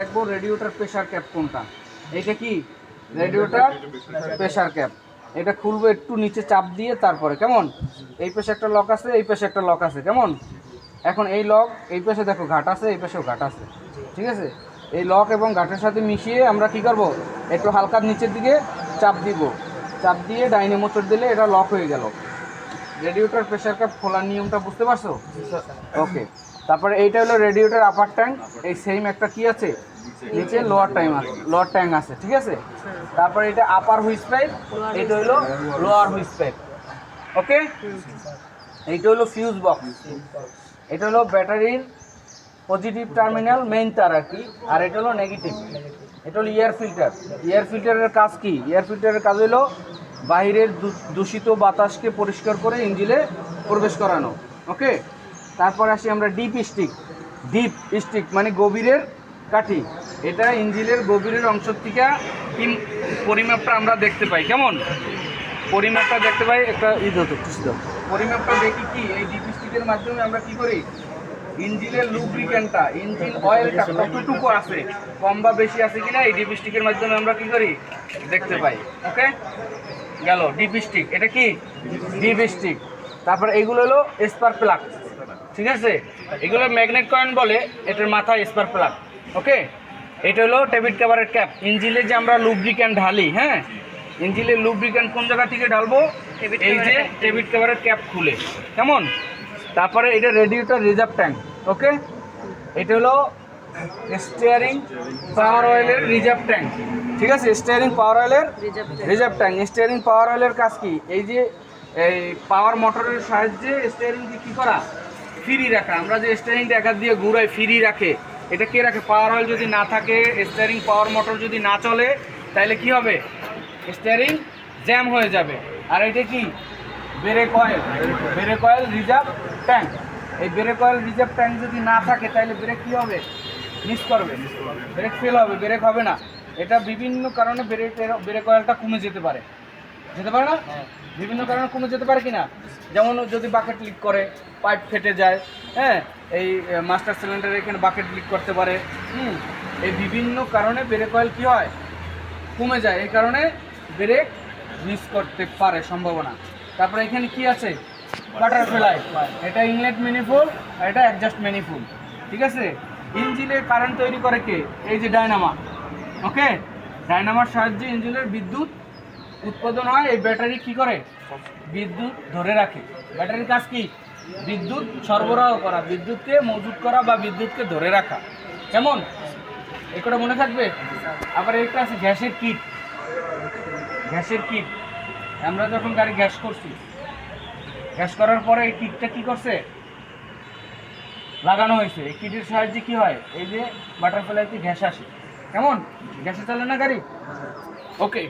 দেখব radiator pressure cap কোনটা। এইটা কি? রেডিওটার প্রেশার ক্যাপ এটা খুলবো একটু নিচে চাপ দিয়ে তারপরে কেমন? এই পাশে একটা লক আছে এই পাশে একটা লক আছে কেমন? এখন এই লক এই পাশে দেখো ঘাট আছে এই পাশেও ঘাট আছে ঠিক আছে? এই লক এবং ঘাটের সাথে মিশিয়ে আমরা কি করব? একটু হালকা নিচের দিকে চাপ দিব। চাপ দিয়ে ডাইনে মোচড় দিলে এটা লক হয়ে গেল। রেডিওটার প্রেশার ক্যাপ খোলার নিয়মটা বুঝতে পারছ? ওকে তারপরে এইটা হলো রেডিওটার আপার ট্যাঙ্ক এই সেম একটা কি আছে? নিচে লোয়ার টাইম আছে লোয়ার ট্যাঙ্ক আছে, ঠিক আছে? তারপরে এটা আপার হুইস পাইপ এটা হলো লোয়ার হুইস পাইপ ওকে এইটা হলো ফিউজ বক্স এটা হলো ব্যাটারির পজিটিভ টার্মিনাল মেইন তার আর কি, আর এটা হলো নেগেটিভ এটা হলো এয়ার ফিল্টার এয়ার ফিল্টারের কাজ কি? এয়ার ফিল্টারের কাজ হলো বাইরের দূষিত বাতাসকে পরিষ্কার করে ইঞ্জিনে প্রবেশ করানো ওকে তারপর আসি আমরা ডিপ স্টিক ডিপ স্টিক মানে গভীরের কাঠি। এটা ইঞ্জিলের গভীরের অংশ থেকে পরিমাপটা আমরা দেখতে পাই। কেমন? পরিমাপটা দেখতে পাই, একটা ই হতো পরিমাপটা দেখি কি? এই ডিপ স্টিকের মাধ্যমে আমরা কি করি? ইঞ্জিনের লুব্রিকেন্টটা ইঞ্জিন অয়েলটা কতটুকু আছে, কম বা বেশি আছে কিনা, এই ডিপ স্টিকের মাধ্যমে আমরা কি করি? দেখতে পাই। ওকে গেল ডিপ স্টিক এটা কি? ডিপ স্টিক তারপর এগুলো হলো স্পার প্লাগ ঠিক আছে? এগুলো ম্যাগনেট কয়েন বলে এটার মাথায় স্পার প্লাগ ওকে এটা হলো টেবিট কাভারের ক্যাপ ইঞ্জিলে যে আমরা লুব্রিক্যান্ট ঢালি হ্যাঁ? ইঞ্জিনের লুব্রিক্যান্ট কোন জায়গা থেকে ঢালবো? এই যে টেবিট কাভারের ক্যাপ খুলে কেমন? তারপরে এটা রেডিওটার রিজার্ভ ট্যাঙ্ক ওকে এটা হলো স্টিয়ারিং পাওয়ার অয়েলের রিজার্ভ ট্যাঙ্ক ঠিক আছে? স্টিয়ারিং পাওয়ার অয়েলের রিজার্ভ ট্যাঙ্ক স্টিয়ারিং পাওয়ার অয়েলের কাজ কি? এই যে এই পাওয়ার মোটরের সাহায্যে স্টিয়ারিংকে কী করা? ফ্রি রাখা। আমরা যে স্টিয়ারিংটা একার দিয়ে ঘুরাই ফ্রি রাখে। এটা কে রাখে? পাওয়ার অয়েল যদি না থাকে স্টিয়ারিং পাওয়ার মোটর যদি না চলে তাহলে কি হবে? স্টিয়ারিং জ্যাম হয়ে যাবে। আর এটা কি? Brake oil brake oil reserve tank এই ব্রেক অয়েল রিজার্ভ ট্যাঙ্ক যদি না থাকে তাহলে ব্রেক কী হবে? মিস করবে। ব্রেক ফেল হবে। ব্রেক হবে না। এটা বিভিন্ন কারণে ব্রেক ব্রেক অয়েলটা কমে যেতে পারে। যেতে পারে না? বিভিন্ন কারণে কমে যেতে পারে কিনা? যেমন যদি বাকেট লিক করে পাইপ ফেটে যায় হ্যাঁ? এই মাস্টার সিলিন্ডার এখানে বাকেট লিক করতে পারে হুম? এই বিভিন্ন কারণে ব্রেক অয়েল কী হয়? কমে যায়। এই কারণে ব্রেক মিস করতে পারে সম্ভাবনা। তারপরে এখানে কি আছে? বাটারফ্লাই এটা ইনলেট ম্যানিফোল্ড আর এটা অ্যাডজাস্ট ম্যানিফোল্ড ঠিক আছে? ইঞ্জিনের কারেন্ট তৈরি করে কে? এই যে ডায়নামা। ওকে ডায়নামার সাহায্যে ইঞ্জিনের বিদ্যুৎ উৎপাদন হয়, এই ব্যাটারি কি করে? বিদ্যুৎ ধরে রাখে। ব্যাটারির কাজ কি? বিদ্যুৎ সরবরাহ করা, বিদ্যুৎকে মজুত করা বা বিদ্যুৎকে ধরে রাখা। কেমন? এটা মনে থাকবে? আবার একটা আছে, গ্যাসের কিট গ্যাসের কিট আমরা যখন গাড়ি গ্যাস করছি, গ্যাস করার পরে এই কিটটা কি করছে? লাগানো হয়েছে। এই কিটের সাহায্যে কি হয়? এই যে বাটারফ্লাইতে গ্যাস আসে। কেমন? গ্যাসে চলে না গাড়ি? ওকে